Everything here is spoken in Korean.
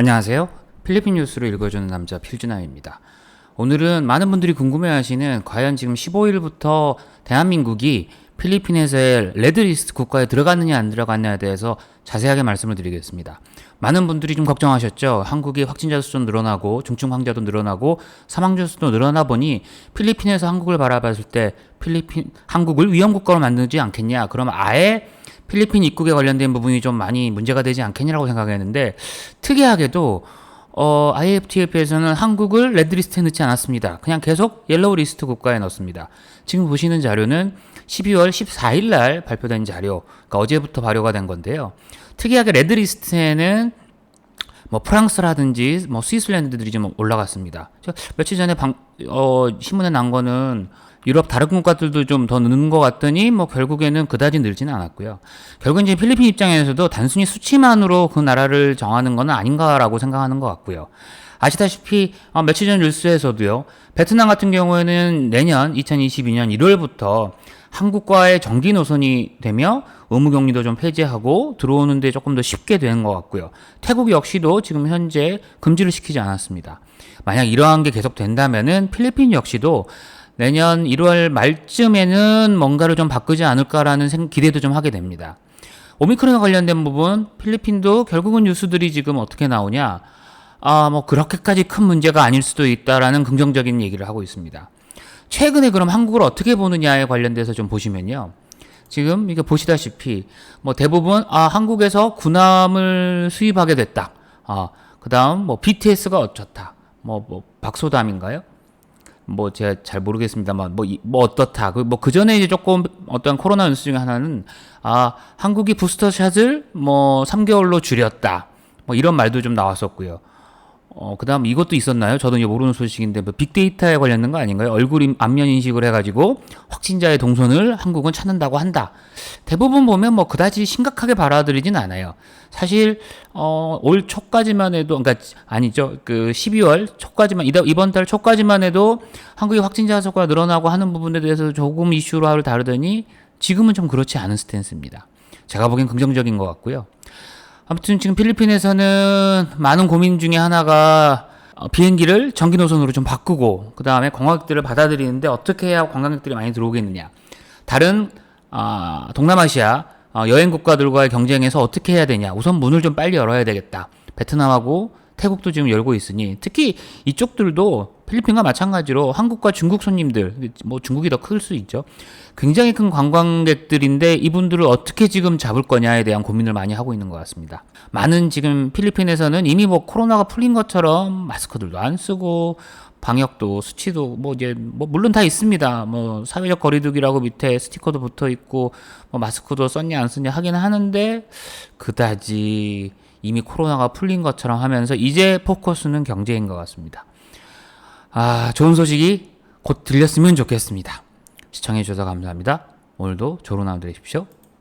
안녕하세요. 필리핀 뉴스를 읽어주는 남자 필준아입니다. 오늘은 많은 분들이 궁금해하시는 과연 지금 15일부터 대한민국이 필리핀에서의 레드리스트 국가에 들어갔느냐 안 들어갔느냐에 대해서 자세하게 말씀을 드리겠습니다. 많은 분들이 좀 걱정하셨죠. 한국의 확진자 수도 늘어나고 중증 환자도 늘어나고 사망자 수도 늘어나 보니 필리핀에서 한국을 바라봤을 때 필리핀 한국을 위험 국가로 만들지 않겠냐. 그러면 아예 필리핀 입국에 관련된 부분이 좀 많이 문제가 되지 않겠냐라고 생각했는데 특이하게도 어, IFTF에서는 한국을 레드리스트에 넣지 않았습니다. 그냥 계속 옐로우 리스트 국가에 넣습니다. 지금 보시는 자료는 12월 14일 날 발표된 자료, 그러니까 어제부터 발효가 된 건데요. 특이하게 레드리스트에는 뭐 프랑스라든지 뭐 스위스랜드들이 좀 올라갔습니다. 저 며칠 전에 방, 어, 신문에 난 거는 유럽 다른 국가들도 좀 더 느는 것 같더니 뭐 결국에는 그다지 늘지는 않았고요. 결국 이제 필리핀 입장에서도 단순히 수치만으로 그 나라를 정하는 건 아닌가라고 생각하는 것 같고요. 아시다시피 어, 며칠 전 뉴스에서도요. 베트남 같은 경우에는 내년 2022년 1월부터 한국과의 정기 노선이 되며 의무 격리도 좀 폐지하고 들어오는데 조금 더 쉽게 되는 것 같고요. 태국 역시도 지금 현재 금지를 시키지 않았습니다. 만약 이러한 게 계속 된다면은 필리핀 역시도 내년 1월 말쯤에는 뭔가를 좀 바꾸지 않을까라는 생- 기대도 좀 하게 됩니다. 오미크론과 관련된 부분 필리핀도 결국은 뉴스들이 지금 어떻게 나오냐? 아, 뭐 그렇게까지 큰 문제가 아닐 수도 있다라는 긍정적인 얘기를 하고 있습니다. 최근에 그럼 한국을 어떻게 보느냐에 관련돼서 좀 보시면요. 지금 이게 보시다시피 뭐 대부분 아 한국에서 군함을 수입하게 됐다. 아 그다음 뭐 BTS가 어쩌다. 뭐 뭐 박소담인가요? 뭐 제가 잘 모르겠습니다만 뭐, 이- 뭐 어떻다. 그 뭐 그 전에 이제 조금 어떤 코로나 뉴스 중에 하나는 아 한국이 부스터샷을 뭐 3개월로 줄였다. 뭐 이런 말도 좀 나왔었고요. 어, 그 다음 이것도 있었나요? 저도 이제 모르는 소식인데, 뭐 빅데이터에 관련된 거 아닌가요? 얼굴 임- 안면 인식을 해가지고 확진자의 동선을 한국은 찾는다고 한다. 대부분 보면 뭐 그다지 심각하게 받아들이진 않아요. 사실, 어, 올 초까지만 해도, 그러니까 아니죠. 그 12월 초까지만, 이번 달 초까지만 해도 한국의 확진자 수가 늘어나고 하는 부분에 대해서 조금 이슈를 다루더니 지금은 좀 그렇지 않은 스탠스입니다. 제가 보기엔 긍정적인 것 같고요. 아무튼 지금 필리핀에서는 많은 고민 중에 하나가 어, 비행기를 전기 노선으로 좀 바꾸고 그 다음에 관광객들을 받아들이는데 어떻게 해야 관광객들이 많이 들어오겠느냐. 다른 아, 동남아시아 어, 여행 국가들과의 경쟁에서 어떻게 해야 되냐. 우선 문을 좀 빨리 열어야 되겠다. 베트남하고 태국도 지금 열고 있으니 특히 이쪽들도 필리핀과 마찬가지로 한국과 중국 손님들 뭐 중국이 더 클 수 있죠. 굉장히 큰 관광객들인데 이분들을 어떻게 지금 잡을 거냐에 대한 고민을 많이 하고 있는 것 같습니다. 많은 지금 필리핀에서는 이미 뭐 코로나가 풀린 것처럼 마스크들도 안 쓰고 방역도 수치도 뭐 이제 뭐 물론 다 있습니다. 뭐 사회적 거리두기라고 밑에 스티커도 붙어 있고 뭐 마스크도 썼냐 안 썼냐 하긴 하는데 그다지 이미 코로나가 풀린 것처럼 하면서 이제 포커스는 경제인 것 같습니다. 아, 좋은 소식이 곧 들렸으면 좋겠습니다. 시청해주셔서 감사합니다. 오늘도 좋은 하루 되십시오.